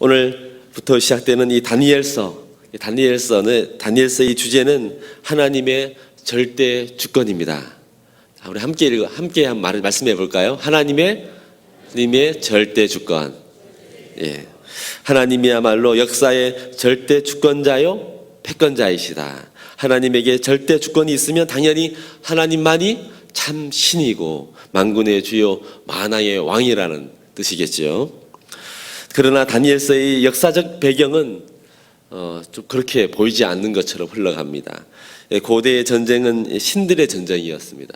오늘부터 시작되는 이 다니엘서, 이 다니엘서는 다니엘서의 주제는 하나님의 절대 주권입니다. 자, 우리 함께 읽어, 함께 한 말, 말씀해 볼까요? 하나님의 하나님의 절대 주권. 예. 하나님이야말로 역사의 절대 주권자요, 패권자이시다. 하나님에게 절대 주권이 있으면 당연히 하나님만이 참 신이고 만군의 주요 만왕의 왕이라는 뜻이겠죠. 그러나 다니엘서의 역사적 배경은 어, 좀 그렇게 보이지 않는 것처럼 흘러갑니다. 예, 고대의 전쟁은 신들의 전쟁이었습니다.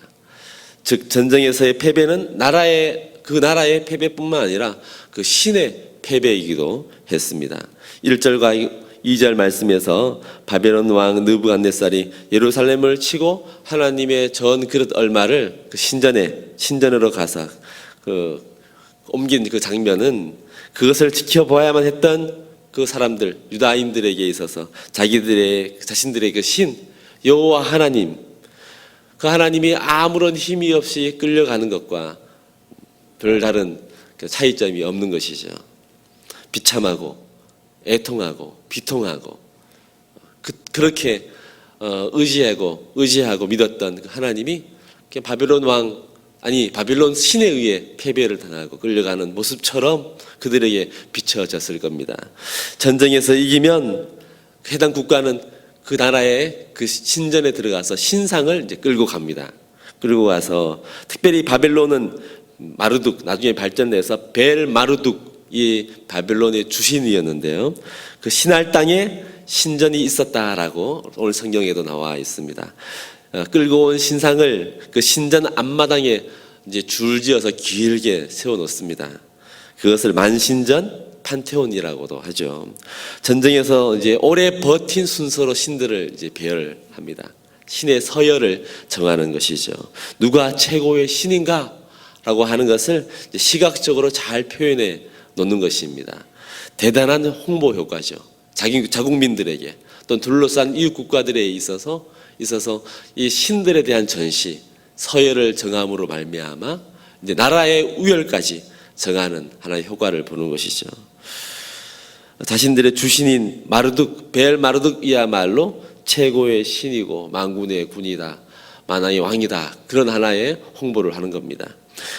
즉 전쟁에서의 패배는 나라의 그 나라의 패배뿐만 아니라 그 신의 패배이기도 했습니다. 1절과 2절 말씀에서 바벨론 왕 느부갓네살이 예루살렘을 치고 하나님의 전 그릇 얼마를 그 신전에 신전으로 가서 그 옮긴 그 장면은 그것을 지켜보아야만 했던 그 사람들 유다인들에게 있어서 자기들의 자신들의 그 신 여호와 하나님 그 하나님이 아무런 힘이 없이 끌려가는 것과 별다른 그 차이점이 없는 것이죠. 비참하고 애통하고 비통하고 그, 그렇게 어, 의지하고 의지하고 믿었던 그 하나님이 바벨론 왕 아니 바벨론 신에 의해 패배를 당하고 끌려가는 모습처럼 그들에게 비춰졌을 겁니다. 전쟁에서 이기면 해당 국가는 그 나라의 그 신전에 들어가서 신상을 이제 끌고 갑니다. 끌고 가서 특별히 바벨론은 마르둑 나중에 발전돼서 벨 마르둑 이 바벨론의 주신이었는데요. 그 신할 땅에 신전이 있었다라고 오늘 성경에도 나와 있습니다. 어, 끌고 온 신상을 그 신전 앞마당에 이제 줄지어서 길게 세워 놓습니다. 그것을 만신전 판테온이라고도 하죠. 전쟁에서 이제 오래 버틴 순서로 신들을 이제 배열합니다. 신의 서열을 정하는 것이죠. 누가 최고의 신인가 라고 하는 것을 시각적으로 잘 표현해 놓는 것입니다. 대단한 홍보 효과죠. 자국민들에게 또 둘러싼 이웃 국가들에 있어서 있어서 이 신들에 대한 전시 서열을 정함으로 말미암아 이제 나라의 우열까지 정하는 하나의 효과를 보는 것이죠. 자신들의 주신인 마르둑 벨 마르둑이야말로 최고의 신이고 만군의 군이다 만왕의 왕이다 그런 하나의 홍보를 하는 겁니다.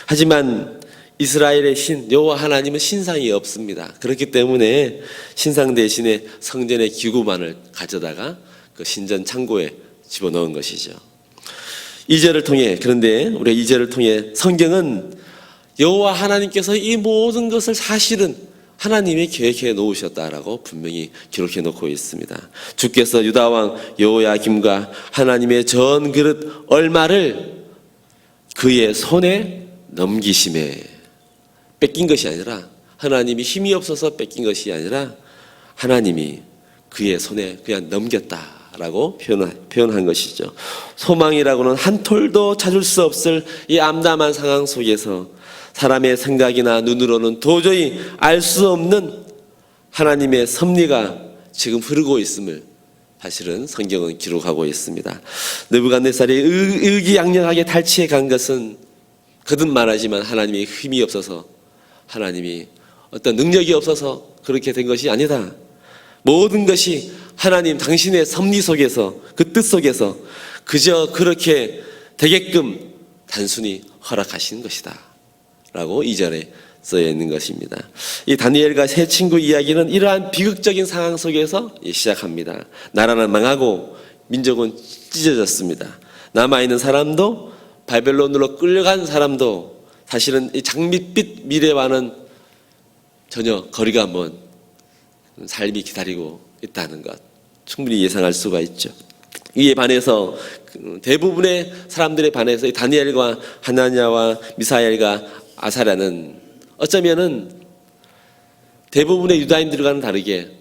하지만 이스라엘의 신 여호와 하나님은 신상이 없습니다. 그렇기 때문에 신상 대신에 성전의 기구만을 가져다가 그 신전 창고에 집어넣은 것이죠. 이절을 통해 그런데 우리 이절을 통해 성경은 여호와 하나님께서 이 모든 것을 사실은 하나님이 계획해 놓으셨다라고 분명히 기록해 놓고 있습니다. 주께서 유다 왕 여호야김과 하나님의 전 그릇 얼마를 그의 손에 넘기심에 뺏긴 것이 아니라 하나님이 힘이 없어서 뺏긴 것이 아니라 하나님이 그의 손에 그냥 넘겼다 라고 표현한, 것이죠. 소망이라고는 한 톨도 찾을 수 없을 이 암담한 상황 속에서 사람의 생각이나 눈으로는 도저히 알 수 없는 하나님의 섭리가 지금 흐르고 있음을 사실은 성경은 기록하고 있습니다. 느부갓네살이 의- 의기양양하게 탈취해 간 것은 거듭 말하지만 하나님의 힘이 없어서 하나님이 어떤 능력이 없어서 그렇게 된 것이 아니다. 모든 것이 하나님 당신의 섭리 속에서 그 뜻 속에서 그저 그렇게 되게끔 단순히 허락하신 것이다. 라고 이절에 쓰여 있는 것입니다. 이 다니엘과 세 친구 이야기는 이러한 비극적인 상황 속에서 시작합니다. 나라는 망하고 민족은 찢어졌습니다. 남아있는 사람도 바벨론으로 끌려간 사람도 사실은 이 장밋빛 미래와는 전혀 거리가 먼 삶이 기다리고 있다는 것 충분히 예상할 수가 있죠. 이에 반해서 그 대부분의 사람들에 반해서 이 다니엘과 하나냐와 미사엘과 아사랴는 어쩌면은 대부분의 유다인들과는 다르게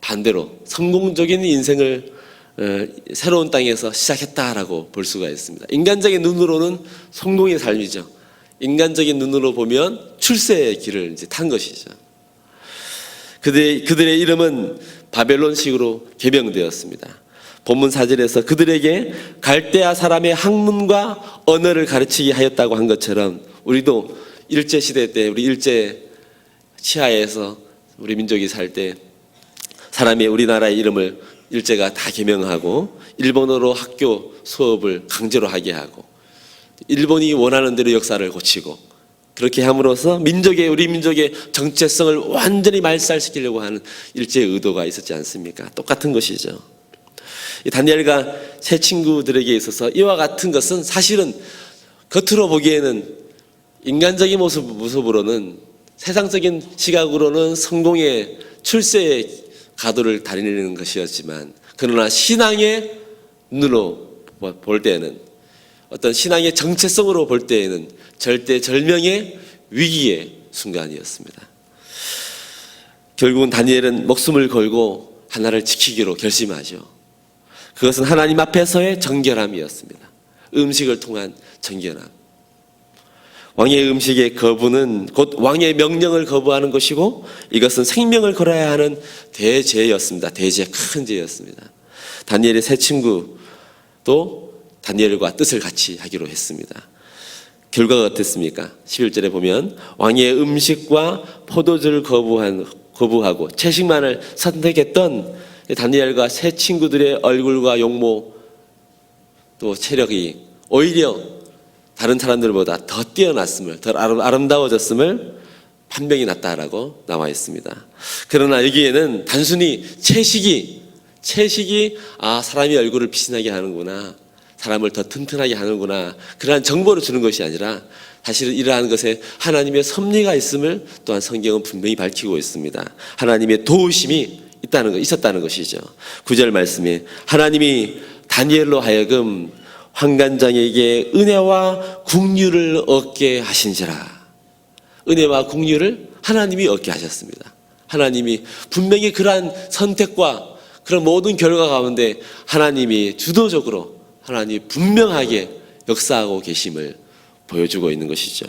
반대로 성공적인 인생을 어, 새로운 땅에서 시작했다라고 볼 수가 있습니다. 인간적인 눈으로는 성공의 삶이죠. 인간적인 눈으로 보면 출세의 길을 이제 탄 것이죠. 그들의, 그들의 이름은 바벨론식으로 개명되었습니다. 본문 사절에서 그들에게 갈대아 사람의 학문과 언어를 가르치게 하였다고 한 것처럼 우리도 일제 시대 때 우리 일제 치하에서 우리 민족이 살 때 사람이 우리나라의 이름을 일제가 다 개명하고 일본어로 학교 수업을 강제로 하게 하고 일본이 원하는 대로 역사를 고치고 그렇게 함으로써 민족의 우리 민족의 정체성을 완전히 말살시키려고 하는 일제의 의도가 있었지 않습니까? 똑같은 것이죠. 이 다니엘과 새 친구들에게 있어서 이와 같은 것은 사실은 겉으로 보기에는 인간적인 모습, 모습으로는 세상적인 시각으로는 성공의 출세의 가도를 다니는 것이었지만 그러나 신앙의 눈으로 볼 때에는 어떤 신앙의 정체성으로 볼 때에는 절대 절명의 위기의 순간이었습니다. 결국은 다니엘은 목숨을 걸고 하나를 지키기로 결심하죠. 그것은 하나님 앞에서의 정결함이었습니다. 음식을 통한 정결함. 왕의 음식의 거부는 곧 왕의 명령을 거부하는 것이고 이것은 생명을 걸어야 하는 대죄였습니다. 대죄 큰 죄였습니다. 다니엘의 새 친구도 다니엘과 뜻을 같이 하기로 했습니다. 결과가 어땠습니까? 11절에 보면 왕의 음식과 포도주를 거부한 거부하고 채식만을 선택했던 다니엘과 새 친구들의 얼굴과 용모 또 체력이 오히려 다른 사람들보다 더 뛰어났음을 더 아름- 아름다워졌음을 판명이 났다라고 나와 있습니다. 그러나 여기에는 단순히 채식이 채식이 아 사람이 얼굴을 피신하게 하는구나 사람을 더 튼튼하게 하는구나 그러한 정보를 주는 것이 아니라 사실은 이러한 것에 하나님의 섭리가 있음을 또한 성경은 분명히 밝히고 있습니다. 하나님의 도우심이 있다는 것 있었다는 것이죠. 구절 말씀에 하나님이 다니엘로 하여금 환관장에게 은혜와 국류를 얻게 하신지라. 은혜와 국류를 하나님이 얻게 하셨습니다. 하나님이 분명히 그러한 선택과 그런 모든 결과 가운데 하나님이 주도적으로 하나님이 분명하게 역사하고 계심을 보여주고 있는 것이죠.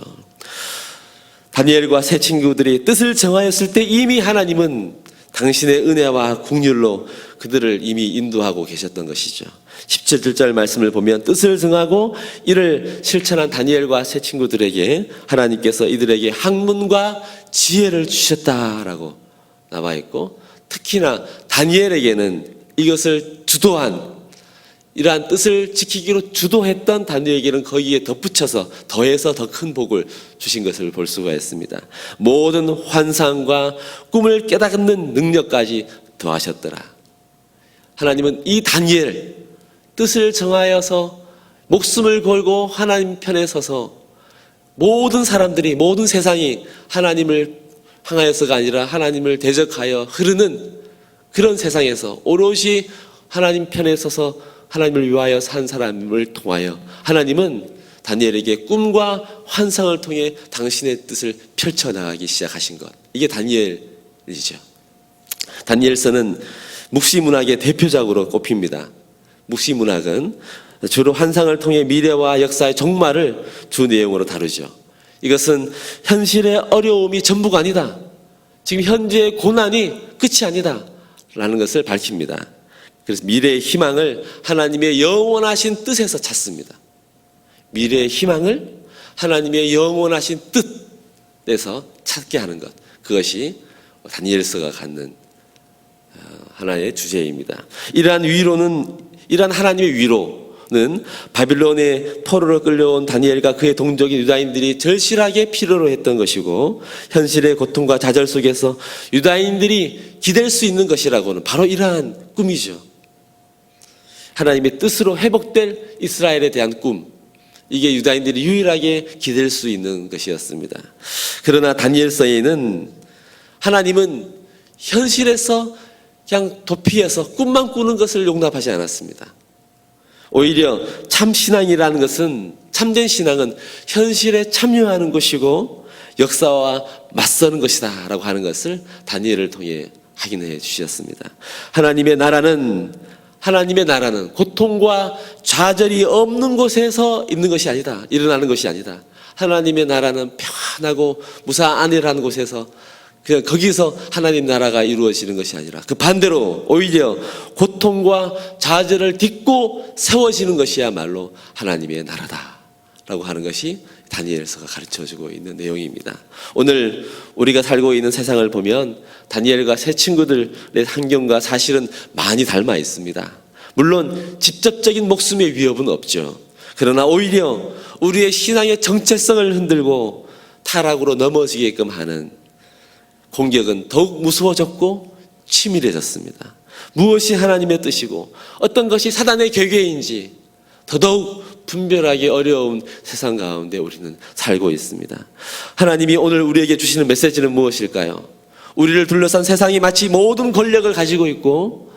다니엘과 새 친구들이 뜻을 정하였을 때 이미 하나님은 당신의 은혜와 국률로 그들을 이미 인도하고 계셨던 것이죠. 17절 말씀을 보면 뜻을 정하고 이를 실천한 다니엘과 새 친구들에게 하나님께서 이들에게 학문과 지혜를 주셨다라고 나와 있고 특히나 다니엘에게는 이것을 주도한 이러한 뜻을 지키기로 주도했던 다니엘에게는 거기에 덧붙여서 더해서 더 큰 복을 주신 것을 볼 수가 있습니다. 모든 환상과 꿈을 깨닫는 능력까지 더하셨더라. 하나님은 이 다니엘 뜻을 정하여서 목숨을 걸고 하나님 편에 서서 모든 사람들이 모든 세상이 하나님을 향하여서가 아니라 하나님을 대적하여 흐르는 그런 세상에서 오롯이 하나님 편에 서서 하나님을 위하여 산 사람을 통하여 하나님은 다니엘에게 꿈과 환상을 통해 당신의 뜻을 펼쳐 나가기 시작하신 것. 이게 다니엘이죠. 다니엘서는 묵시 문학의 대표작으로 꼽힙니다. 묵시 문학은 주로 환상을 통해 미래와 역사의 종말을 주 내용으로 다루죠. 이것은 현실의 어려움이 전부가 아니다. 지금 현재의 고난이 끝이 아니다. 라는 것을 밝힙니다. 그래서 미래의 희망을 하나님의 영원하신 뜻에서 찾습니다. 미래의 희망을 하나님의 영원하신 뜻에서 찾게 하는 것. 그것이 다니엘서가 갖는 어, 하나의 주제입니다. 이러한 위로는 이러한 하나님의 위로는 바빌론의 포로로 끌려온 다니엘과 그의 동족인 유다인들이 절실하게 필요로 했던 것이고 현실의 고통과 좌절 속에서 유다인들이 기댈 수 있는 것이라고는 바로 이러한 꿈이죠. 하나님의 뜻으로 회복될 이스라엘에 대한 꿈. 이게 유다인들이 유일하게 기댈 수 있는 것이었습니다. 그러나 다니엘서에는 하나님은 현실에서 그냥 도피해서 꿈만 꾸는 것을 용납하지 않았습니다. 오히려 참 신앙이라는 것은 참된 신앙은 현실에 참여하는 것이고 역사와 맞서는 것이다라고 하는 것을 다니엘을 통해 확인해 주셨습니다. 하나님의 나라는 하나님의 나라는 고통과 좌절이 없는 곳에서 있는 것이 아니다. 일어나는 것이 아니다. 하나님의 나라는 평안하고 무사안이라는 곳에서 그냥 거기서 하나님 나라가 이루어지는 것이 아니라 그 반대로 오히려 고통과 좌절을 딛고 세워지는 것이야말로 하나님의 나라다라고 하는 것이 다니엘서가 가르쳐 주고 있는 내용입니다. 오늘 우리가 살고 있는 세상을 보면 다니엘과 새 친구들의 환경과 사실은 많이 닮아 있습니다. 물론 직접적인 목숨의 위협은 없죠. 그러나 오히려 우리의 신앙의 정체성을 흔들고 타락으로 넘어지게끔 하는 공격은 더욱 무서워졌고 치밀해졌습니다. 무엇이 하나님의 뜻이고 어떤 것이 사단의 계획인지 더더욱 분별하기 어려운 세상 가운데 우리는 살고 있습니다. 하나님이 오늘 우리에게 주시는 메시지는 무엇일까요? 우리를 둘러싼 세상이 마치 모든 권력을 가지고 있고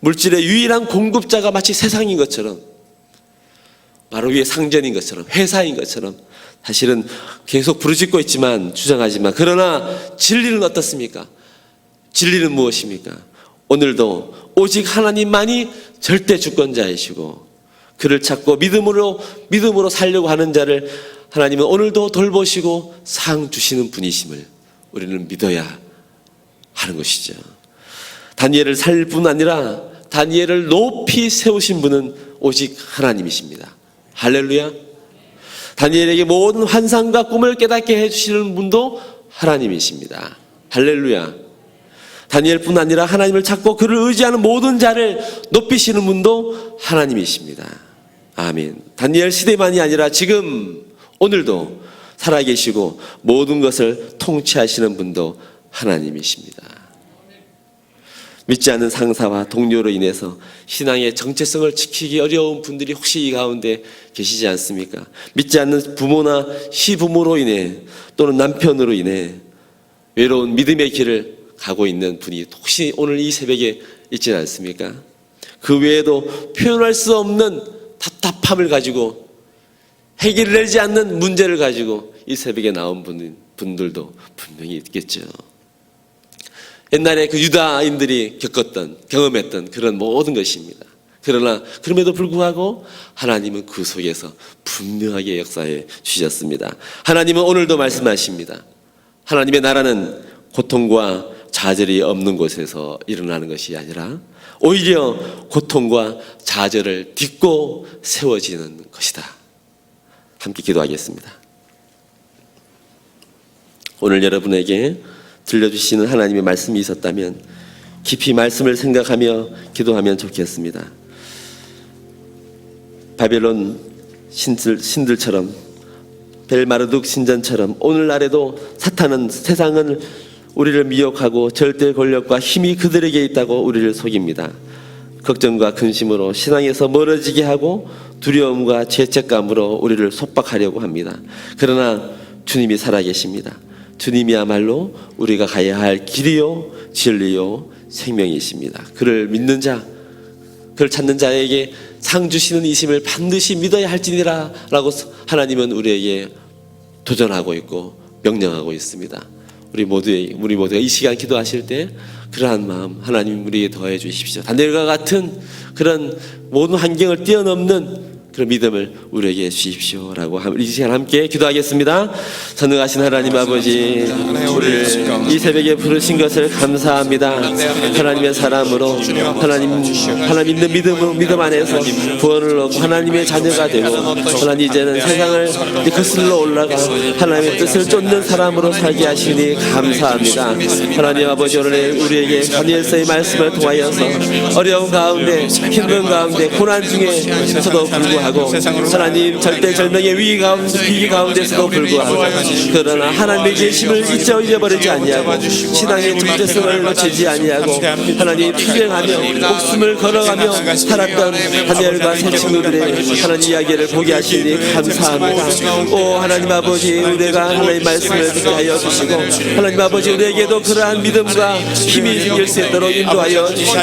물질의 유일한 공급자가 마치 세상인 것처럼 바로 위에 상전인 것처럼 회사인 것처럼 사실은 계속 부르짖고 있지만 주장하지만 그러나 진리는 어떻습니까? 진리는 무엇입니까? 오늘도 오직 하나님만이 절대 주권자이시고 그를 찾고 믿음으로 믿음으로 살려고 하는 자를 하나님은 오늘도 돌보시고 상 주시는 분이심을 우리는 믿어야 하는 것이죠. 다니엘을 살 뿐 아니라 다니엘을 높이 세우신 분은 오직 하나님이십니다. 할렐루야. 다니엘에게 모든 환상과 꿈을 깨닫게 해주시는 분도 하나님이십니다. 할렐루야. 다니엘뿐 아니라 하나님을 찾고 그를 의지하는 모든 자를 높이시는 분도 하나님이십니다. 아멘. 다니엘 시대만이 아니라 지금 오늘도 살아계시고 모든 것을 통치하시는 분도 하나님이십니다. 믿지 않는 상사와 동료로 인해서 신앙의 정체성을 지키기 어려운 분들이 혹시 이 가운데 계시지 않습니까? 믿지 않는 부모나 시부모로 인해 또는 남편으로 인해 외로운 믿음의 길을 가고 있는 분이 혹시 오늘 이 새벽에 있지는 않습니까? 그 외에도 표현할 수 없는 답답함을 가지고 해결을 내지 않는 문제를 가지고 이 새벽에 나온 분, 분들도 분명히 있겠죠. 옛날에 그 유다인들이 겪었던, 경험했던 그런 모든 것입니다. 그러나 그럼에도 불구하고 하나님은 그 속에서 분명하게 역사해 주셨습니다. 하나님은 오늘도 말씀하십니다. 하나님의 나라는 고통과 좌절이 없는 곳에서 일어나는 것이 아니라 오히려 고통과 좌절을 딛고 세워지는 것이다. 함께 기도하겠습니다. 오늘 여러분에게 들려주시는 하나님의 말씀이 있었다면 깊이 말씀을 생각하며 기도하면 좋겠습니다. 바벨론 신들, 신들처럼 벨마르둑 신전처럼 오늘날에도 사탄은 세상은 우리를 미혹하고 절대 권력과 힘이 그들에게 있다고 우리를 속입니다. 걱정과 근심으로 신앙에서 멀어지게 하고 두려움과 죄책감으로 우리를 속박하려고 합니다. 그러나 주님이 살아계십니다. 주님이야말로 우리가 가야 할 길이요, 진리요, 생명이십니다. 그를 믿는 자, 그를 찾는 자에게 상 주시는 이심을 반드시 믿어야 할지니라 라고 하나님은 우리에게 도전하고 있고 명령하고 있습니다. 우리 모두 우리 모두가 이 시간 기도하실 때 그러한 마음 하나님 우리에게 더해 주십시오. 다니엘과 같은 그런 모든 환경을 뛰어넘는 그런 믿음을 우리에게 주십시오라고 이 시간 함께 기도하겠습니다. 전능하신 하나님 아버지 우리를 이 새벽에 부르신 것을 감사합니다. 하나님의 사람으로 하나님 하나님 있는 믿음 믿음 안에서 구원을 얻고 하나님의 자녀가 되고 하나님 이제는 세상을 거슬러 올라가 하나님의 뜻을 쫓는 사람으로 살게 하시니 감사합니다. 하나님 아버지 오늘 우리에게 다니엘서의 말씀을 통하여서 어려운 가운데 힘든 가운데 고난 중에서도 불구하고 하나님 절대 절명의 위기 가운데 위기 가운데서도 불구하고 그러나 하나님의 계심을 잊어 잊어버리지 아니하고 신앙의 정체성을 놓치지 아니하고 하나님 투쟁하며 목숨을 걸어가며 살았던 다니엘과 새 친구들의 하나님 이야기를 보게 하시니 감사합니다. 오 하나님 아버지 우리가 하나님 말씀을 듣게 하여 주시고 하나님 아버지 우리에게도 그러한 믿음과 힘이 생길 수 있도록 인도하여 주시고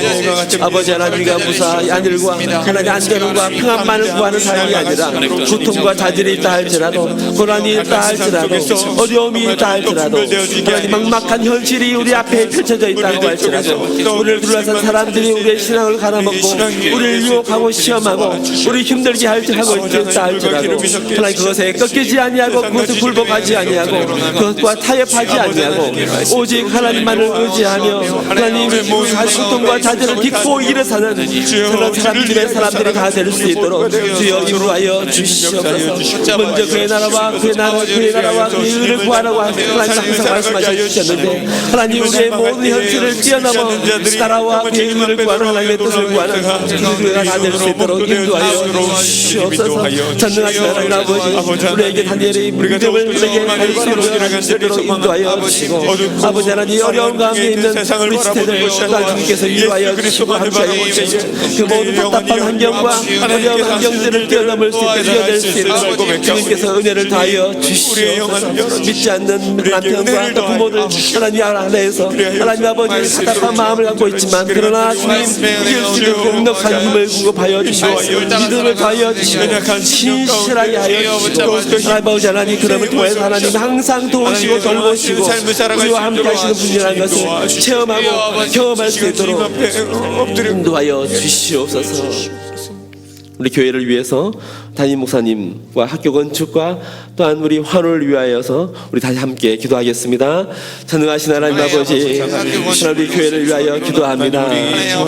아버지 하나님과 무사 안일과 하나님 안전과 평안만을 구하 는 삶이 아니라 고통과 자질이 있다 할지라도 고난이 있다 할지라도 어려움이 있다 할지라도 하나님 막막한 현실이 우리 앞에 펼쳐져 있다고 할지라도 우리를 둘러싼 사람들이 우리의 신앙을 갈아먹고 우리를 유혹하고 시험하고 우리 힘들게 할지 하고 있다 할지라도 하나님 그것에 꺾이지 아니하고 그것을 굴복하지 아니하고 그것과 타협하지 아니하고 오직 하나님만을 의지하며 하나님의 고통과 자질을 딛고 일어서는 그런 사람들의 사람들이 다 될 수 있도록 주여 인도하여 주시옵소서 먼저 그의 나라와 그의 나라 그의 나라와 그의 의를 구하라고 하나님 항상 말씀하셔 주셨는데 하나님 우리의 모든 현실을 뛰어넘어 나라와 그의 의를 구하는 하나님의 뜻을 구하는 우리가 다될 수 있도록 인도하여 주시옵소서 전능하신 하나님 아버지 우리에게 다니엘의 믿음을 우리에게 갈수록 수 있도록 인도하여 주시고 아버지 하나님 어려운 가운데 있는 우리 시대를 하나님께서 위로하여 주시고 함께하여 주시고 그 모든 답답한 환경과 어려운 환경들 을 뛰어넘을 수 있도록 뛰어낼 수 있도록 주님께서 은혜를 다하여 주시옵소서. 믿지 않는 남편과 또 부모들 하나님 안에서 하나님 아버지 답답한 마음을 갖고 있지만 그러나 주님 이길 수 있는 강력한 힘을 공급하여 주시고 믿음을 다하여 주시고 신실하게 하여 주시고 하나님 아버지 하나님 그럼을 통해서 하나님 항상 도우시고 돌보시고 우리와 함께 하시는 분이라는 것을 체험하고 경험할 수 있도록 인도하여 주시옵소서 우리 교회를 위해서 담임 목사님과 학교 건축과 또한 우리 환호를 위하여서 우리 다시 함께 기도하겠습니다. 전능하신 하나님 아버지, 하나님 우리 교회를 위하여 기도합니다.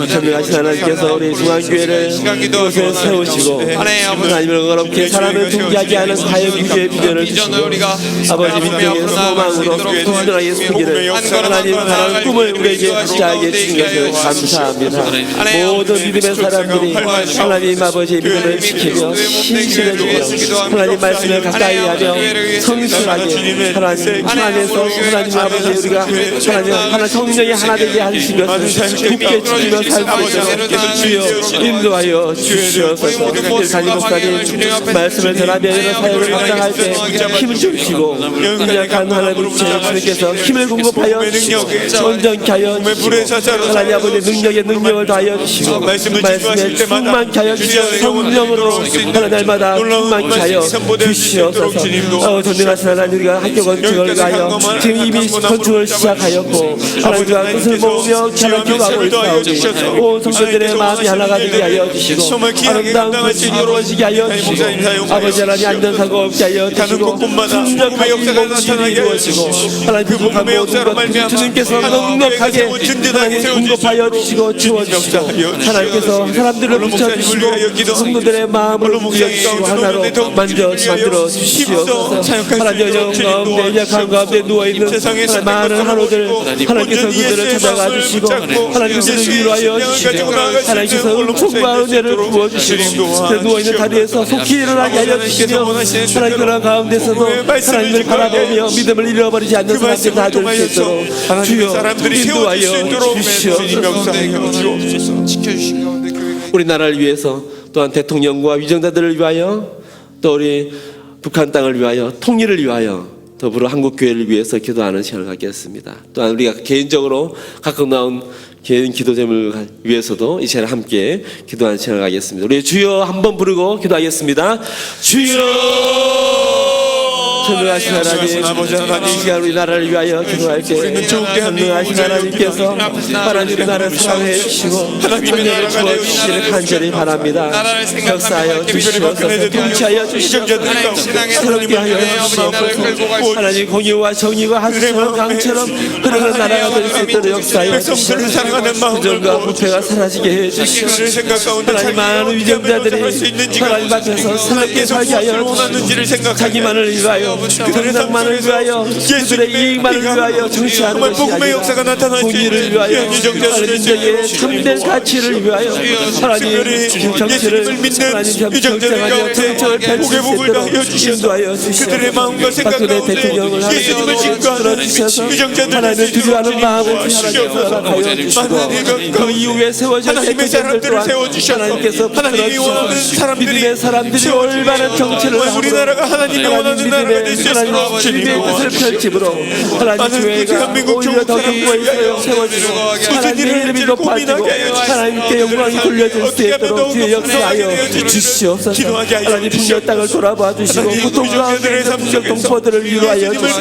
전능하신 하나님께서 우리 중앙교회를 이곳에 세우시고 하나님을 어렵게 사람을 통제하지 않은 사역 유지의 비전을 주시고 아버지 민족의 소망으로 동전하게 숨기를 하나님 바라는 꿈을 우리에게 붙잡게 주신 것을 감사합니다. 모든 믿음의 사람들이 하나님 아버지 믿음을 지키며 신실해지며 하나님 말씀을 가까이 하며 성실하게 하나님 안에서 하나님 아버지 우리가 하나님 하나 성령이 하나 되게 것을 굳게 지키며 살수 있도록 주여 인도하여 주시옵소서 담임 목사님 말씀을 전하며 이런 사역을 감당할 때 힘을 주시고 약한 하나님 주님께서 힘을 공급하여 주시고 온전케 하여 주시고 하나님 아버지 능력에 능력을 다하여 주시고 말씀에 충만케 하여 주시고 성령으로 하나님 날마다 충만케 하여 주시옵소서. 어, 전능하신 하나님 우리가 학교 건축을 위하여 지금 이미 건축을 시작하였고 하나님과 뜻을 모으며 하나 기도하고 있사오니 온 성도들의 마음이 하나가 되게 하여 주시고 아름다운 건축이 이루어지게 하여 주시고 아버지 하나님 안전사고 없게 하여 주시고 순적하게 목적이 이루어지고 하나님 부족한 모든 것 주님께서 넉넉하게 하나님 공급하여 주시고 채워주시고 하나님께서 사람들을 붙여주시고 성도들의 마음을 움직여 주시고 하나로 만져 만들어 주시옵소서. 하나님 영 가운데 약한 가운데 누워있는 하나님 많은 한우들 하나님께서 그들을 찾아가 주시고 하나님 그들을 위로하여 주시고 하나님께서 은총과 은혜를 부어주시고 그 누워있는 다리에서 속히 일어나게 하여 주시며 하나님 그런 가운데서도 하나님을 바라보며 믿음을 잃어버리지 않는 사람들 다될 수 있도록 주여 인도하여 주시옵소서. 우리나라를 위해서 또한 대통령과 위정자들을 위하여 또 우리 북한 땅을 위하여 통일을 위하여 더불어 한국 교회를 위해서 기도하는 시간을 갖겠습니다. 또한 우리가 개인적으로 각각 나온 개인 기도 제목을 위해서도 이 시간에 함께 기도하는 시간을 갖겠습니다. 우리 주여 한번 부르고 기도하겠습니다. 주여 전능하신 하나님 아버지 하나님, 이 시간 우리 나라를 위하여 기도할게 우리는 좋게 전능하신 하나님께서 하나님 나라를 사랑해 주시고 하나님의 부어 주시기를 간절히 바랍니다. 역사하여 주시옵소서 통치하여 주시옵소서 새롭게 하여 주시옵소서. 하나님 공의와 정의와 하수처럼 강처럼 흐르는 나라가 될 수 있도록 역사하여 주시옵소서 부정과 부패가 사라지게 해 주시옵소서 하나님 많은 위정자들이 하나님 앞에서 새롭게 살게 하여 생각하게 자기만을 위하여 정당만을 위하여 그들의 이익만을 위하여 정치하는 것이 복음의 아니라 역사가 나타날 수 공의를 위하여 하나님 민족의 참된 가치를 위하여 하나님 정치를 하나님 가운데 정책을 펼칠 수 있도록 주셔서. 인도하여 주시옵소서. 그들의 마음과 생각 박근혜 가운데 대통령을 예수님을 하나님 유정자들을 하나님을 두려워하는 마음을 주시옵소서. 하나님께서 허락하여 주시고 하나님, 그 이후에 세워질 하나님의 대통령들 사람들을 또한 세워주셔서 하나님께서 하나님이 원하는 사람들이 믿음의 사람들이 올바른 정치를 정말 우리나라가 하나님이 원하는 나라가 하나님 주님의 뜻을 펼치므로 하나님 교회가 오히려 더 사람이 세워지고 무슨 하나님의 이름이 높아지고 주시고 하나님께 영광이 돌려질 수 있도록 주의 역사하여 주시옵소서. 하나님 북녘 땅을 돌아봐 주시고 고통 가운데 있는 동포들을 위로하여 주시고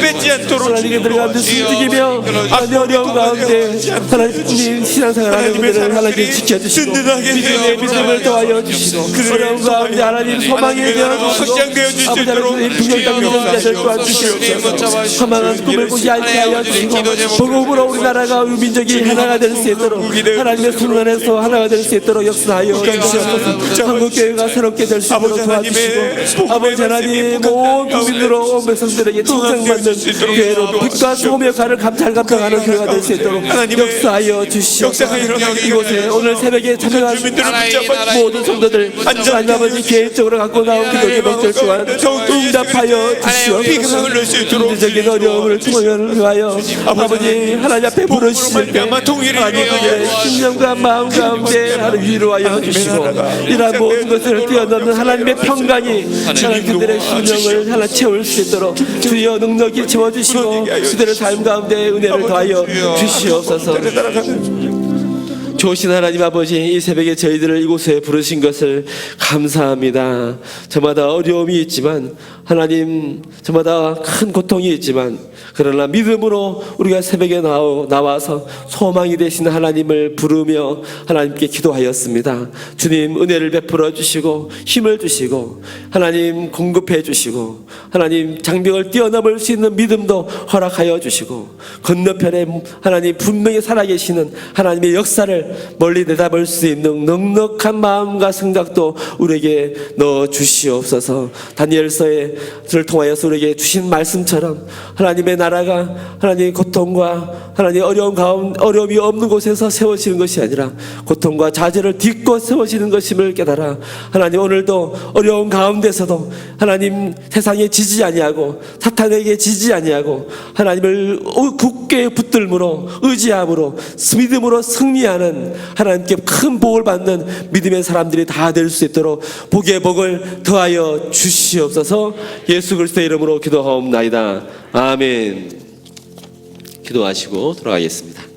하나님 그들 가운데 숨죽이며 하나님 어려운 가운데 하나님 신앙생활 하는 하나님의 그들을 하나님 지켜주시고 믿음의 믿음을 더하여 주시고 어려운 가운데 하나님 하나님의 되어주시고 확장되어 주실 아버지 하나님 북녘 땅 있는 자들 또한 주시옵소서. 사망한 꿈을 꾸지 않게 하여 주시고 복음으로 우리나라가 민족이 하나가 될 수 있도록 하나님의 순간에서 하나가 될 수 있도록 역사하여 주시옵소서. 한국교회가 새롭게 될 수 있도록 도와주시고 아버지 하나님 온 국민으로 온 백성들에게 칭찬받는 교회로 빛과 소금의 역할을 감찰 감당하는 교회가 될 수 있도록 역사하여 주시옵소서. 이곳에 오늘 새벽에 참여한 모든 성도들 하나님 아버지 개인적으로 갖고 나온 기도의 목적 또한 응답하여 주시옵소서 경제적인 어려움을 통하여 아버지 하나님 앞에 부르실 때 하나님의 심령과 마음 가운데 하나님 위로하여 주시고 이러한 모든 것을 뛰어넘는 하나님의 평강이 하나님 그들의 심령을 하나 채울 수 있도록 주여 능력이 채워주시고 그들의 삶 가운데 은혜를 더하여 주시옵소서 좋으신 하나님 아버지 이 새벽에 저희들을 이곳에 부르신 것을 감사합니다. 저마다 어려움이 있지만 하나님 저마다 큰 고통이 있지만 그러나 믿음으로 우리가 새벽에 나와서 소망이 되신 하나님을 부르며 하나님께 기도하였습니다. 주님 은혜를 베풀어 주시고 힘을 주시고 하나님 공급해 주시고 하나님 장벽을 뛰어넘을 수 있는 믿음도 허락하여 주시고 건너편에 하나님 분명히 살아계시는 하나님의 역사를 멀리 내다볼 수 있는 넉넉한 마음과 생각도 우리에게 넣어 주시옵소서. 다니엘서에 를 통하여서 우리에게 주신 말씀처럼 하나님의 나라가 하나님의 고통과 하나님 어려운 가운 어려움이 없는 곳에서 세워지는 것이 아니라 고통과 자제를 딛고 세워지는 것임을 깨달아 하나님 오늘도 어려운 가운데서도 하나님 세상에 지지 아니하고 사탄에게 지지 아니하고 하나님을 굳게 붙들므로 의지함으로 믿음으로 승리하는 하나님께 큰 복을 받는 믿음의 사람들이 다 될 수 있도록 복의 복을 더하여 주시옵소서. 예수 그리스도의 이름으로 기도하옵나이다. 아멘 기도하시고 돌아가겠습니다.